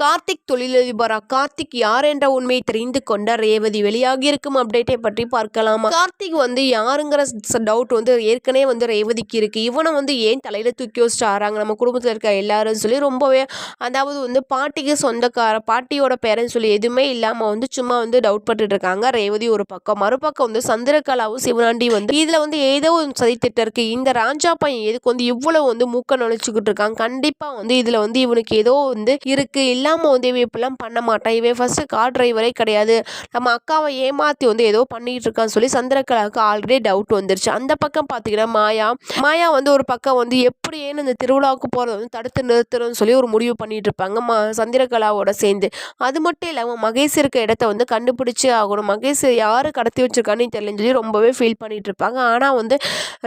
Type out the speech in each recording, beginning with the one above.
கார்த்திக் தொழிலதிபரா? கார்த்திக் யார் என்ற உண்மையை தெரிந்து கொண்ட ரேவதி வெளியாகி இருக்கும் அப்டேட்டை பற்றி பார்க்கலாமா? கார்த்திக் வந்து யாருங்கிற டவுட் வந்து ஏற்கனவே வந்து ரேவதிக்கு இருக்கு. இவனை வந்து ஏன் தலையில தூக்கி வச்சுட்டு நம்ம குடும்பத்தில் இருக்க எல்லாரும் சொல்லி ரொம்பவே அதாவது வந்து பாட்டிக்கு சொந்தக்கார பாட்டியோட பேரன் சொல்லி எதுவுமே இல்லாமல் வந்து சும்மா வந்து டவுட் பட்டுட்டு இருக்காங்க. ரேவதி ஒரு பக்கம் மறுபக்கம் வந்து சந்திரகலாவும் சிவனாண்டி வந்து இதில் வந்து ஏதோ ஒரு சதித்திட்டம் இருக்கு. இந்த ராஜா பையன் எதுக்கு வந்து இவ்வளவு வந்து மூக்க நுழைச்சுக்கிட்டு இருக்காங்க கண்டிப்பாக வந்து இதில் வந்து இவனுக்கு ஏதோ வந்து இருக்கு. இல்லாமல் வந்து இவன் இப்படிலாம் பண்ண மாட்டான் இவன் ஃபஸ்ட்டு கார் டிரைவரே கிடையாது. நம்ம அக்காவை ஏமாற்றி வந்து ஏதோ பண்ணிகிட்டு இருக்கான்னு சொல்லி சந்திரகலாவுக்கு ஆல்ரெடி டவுட் வந்துருச்சு. அந்த பக்கம் பார்த்தீங்கன்னா மாயா. மாயா வந்து ஒரு பக்கம் வந்து எப்படியேன்னு இந்த திருவிழாவுக்கு போகிறத வந்து தடுத்து நிறுத்தணும்னு சொல்லி ஒரு முடிவு பண்ணிகிட்டு இருப்பாங்க. மா சந்திரகலாவோட சேர்ந்து. அது மட்டும் இல்லாமல் மகேஷ் இருக்க இடத்த வந்து கண்டுபிடிச்சே ஆகணும். மகேஷ் யார் கடத்தி வச்சிருக்கான்னு தெரியலன்னு சொல்லி ரொம்பவே ஃபீல் பண்ணிகிட்டு இருப்பாங்க. ஆனால் வந்து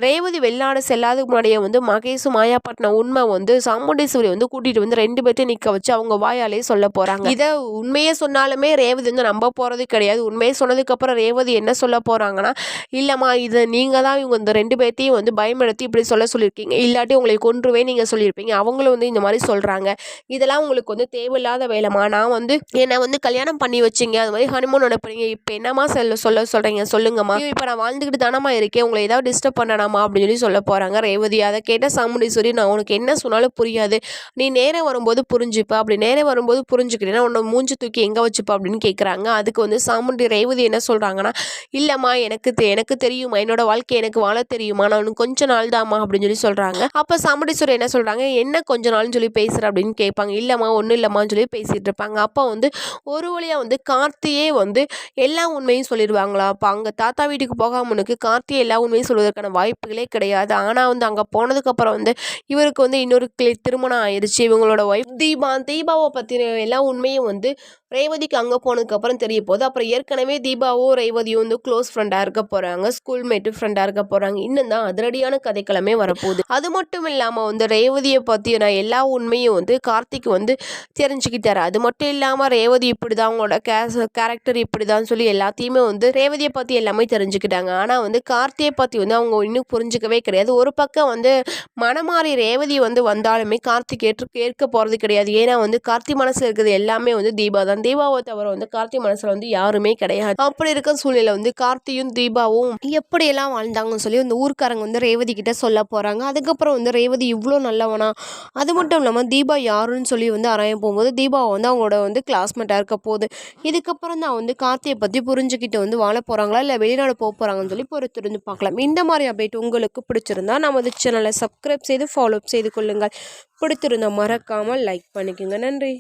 ரேவதி வெளிநாடு செல்லாதுக்கு முன்னாடியே வந்து மகேஷும் மாயா பட்டின உண்மை வந்து சாமுண்டேஸ்வரி வந்து கூட்டிகிட்டு வந்து ரெண்டு பேர்த்தையும் நிற்க வச்சு அவங்க வாயாலே சொல்ல போகிறாங்க இதை உண்மையே சொன்னாலுமே ரேவதி வந்து நம்ப போறது கிடையாது. உண்மையை சொன்னதுக்கப்புறம் ரேவதி என்ன சொல்ல போகிறாங்கன்னா இல்லைம்மா இதை நீங்கள் தான் இவங்க இந்த ரெண்டு பேர்த்தையும் வந்து பயமெடுத்து இப்படி சொல்ல சொல்லியிருக்கீங்க. இல்லாட்டி உங்களை கொன்றுவே நீங்கள் சொல்லியிருப்பீங்க. அவங்களும் வந்து இந்த மாதிரி சொல்கிறாங்க இதெல்லாம் உங்களுக்கு வந்து தேவையில்லாத வேலைமா நான் வந்து என்னை வந்து கல்யாணம் பண்ணி வச்சிங்க. அது மாதிரி ஹனிமூன் அனுப்புறீங்க. இப்போ என்னம்மா சொல்ல சொல்ல சொல்கிறீங்க சொல்லுங்கம்மா. இப்போ நான் வாழ்ந்துக்கிட்டு தானம்மா இருக்கேன். உங்களை ஏதாவது டிஸ்டர்ப் பண்ணணாமா அப்படின்னு சொல்லி சொல்ல போகிறாங்க ரேவதி. அதை கேட்ட சாமுண்டீஸ்வரி நான் உனக்கு என்ன சொன்னாலும் புரியாது. நீ நேரம் வரும்போது புரிஞ்சுப்ப. அப்படி நேரம் வரும்போது புரிஞ்சுக்கிட்டேன்னா உன்னை மூஞ்சி தூக்கி எங்கே வச்சுப்பா அப்படின்னு கேட்குறாங்க அதுக்கு வந்து சாமுண்டி ரேவதி என்ன சொல்கிறாங்கன்னா இல்லைம்மா எனக்கு தெ- எனக்கு தெரியுமா என்னோட வாழ்க்கை எனக்கு வாழ தெரியுமா நான் இன்னும் கொஞ்ச நாள் தாம்மா அப்படின்னு சொல்லி சொல்கிறாங்க அப்போ சாமுண்டீஸ்வரர் என்ன சொல்கிறாங்க என்ன கொஞ்ச நாள்னு சொல்லி பேசுகிற அப்படின்னு கேட்பாங்க. இல்லைம்மா ஒன்றும் இல்லைம்மான்னு சொல்லி பேசிகிட்டு இருப்பாங்க. அப்போ வந்து ஒரு வழியாக வந்து கார்த்தியே வந்து எல்லா உண்மையும் சொல்லிடுவாங்களா? அப்போ அங்கே தாத்தா வீட்டுக்கு போகாமனுக்கு கார்த்தியை எல்லா உண்மையும் சொல்வதற்கான வாய்ப்புகளே கிடையாது. ஆனால் வந்து அங்கே போனதுக்கப்புறம் வந்து இவருக்கு வந்து இன்னொரு கிளி- திருமணம் ஆயிடுச்சு இவங்களோட ஒய்ஃப் தீபா தீபாவை பற்றின எல்லா உண்மையும் வந்து ரேவதிக்கு அங்கே போனதுக்கப்புறம் தெரிய போகுது. அப்புறம் ஏற்கனவே தீபாவும் ரேவதியும் வந்து க்ளோஸ் ஃப்ரெண்டாக இருக்க போகிறாங்க ஸ்கூல் மேட்டு ஃப்ரெண்டாக இருக்க போகிறாங்க இன்னும் தான் அதிரடியான கதைக்களமே வரப்போகுது. அது மட்டும் இல்லாமல் வந்து ரேவதியை பற்றின எல்லா உண்மையும் வந்து கார்த்திக் வந்து தெரிஞ்சுக்கிட்டாரு. அது மட்டும் இல்லாமல் ரேவதி இப்படி தான் அவங்களோட கேஸ் கேரக்டர் இப்படி தான் சொல்லி எல்லாத்தையுமே வந்து ரேவதியை பற்றி எல்லாமே தெரிஞ்சுக்கிட்டாங்க. ஆனால் வந்து கார்த்தியை பற்றி வந்து அவங்க இன்னும் புரிஞ்சுக்கவே கிடையாது. ஒரு பக்கம் வந்து மனமாறி ரேவதி வந்து வந்தாலுமே கார்த்திக் ஏற்று ஏற்க போகிறது கிடையாது. ஏன்னா வந்து கார்த்தி மனசில் இருக்கிறது எல்லாமே வந்து தீபா தான் தீபாவை தவிர வந்து கார்த்தி மனசில் வந்து யாருமே கிடையாது. அப்படி இருக்க சூழ்நிலை வந்து கார்த்தியும் தீபாவும் எப்படியெல்லாம் வாழ்ந்தாங்கன்னு சொல்லி இந்த ஊர்க்காரங்க வந்து ரேவதி கிட்ட சொல்ல போகிறாங்க அதுக்கப்புறம் வந்து ரேவதி இவ்வளோ நல்லவனா? அது மட்டும் இல்லாமல் தீபா யாருன்னு சொல்லி வந்து அரைய போகும்போது தீபாவை வந்து அவங்களோட வந்து கிளாஸ்மேட்டாக இருக்க போகுது இதுக்கப்புறம் தான் வந்து கார்த்தியை பற்றி புரிஞ்சுக்கிட்டு வந்து வாழ போகிறாங்களா இல்லை வெளிநாடு போக போகிறாங்கன்னு சொல்லி பொறுத்திருந்து பார்க்கலாம். இந்த மாதிரி அப்டேட் உங்களுக்கு பிடிச்சிருந்தா நமது சேனலை சப்ஸ்கிரைப் செய்து ஃபாலோ செய்து கொள்ளுங்கள். பிடித்திருந்தால் மறக்காமல் லைக் பண்ணிக்கோங்க. நன்றி.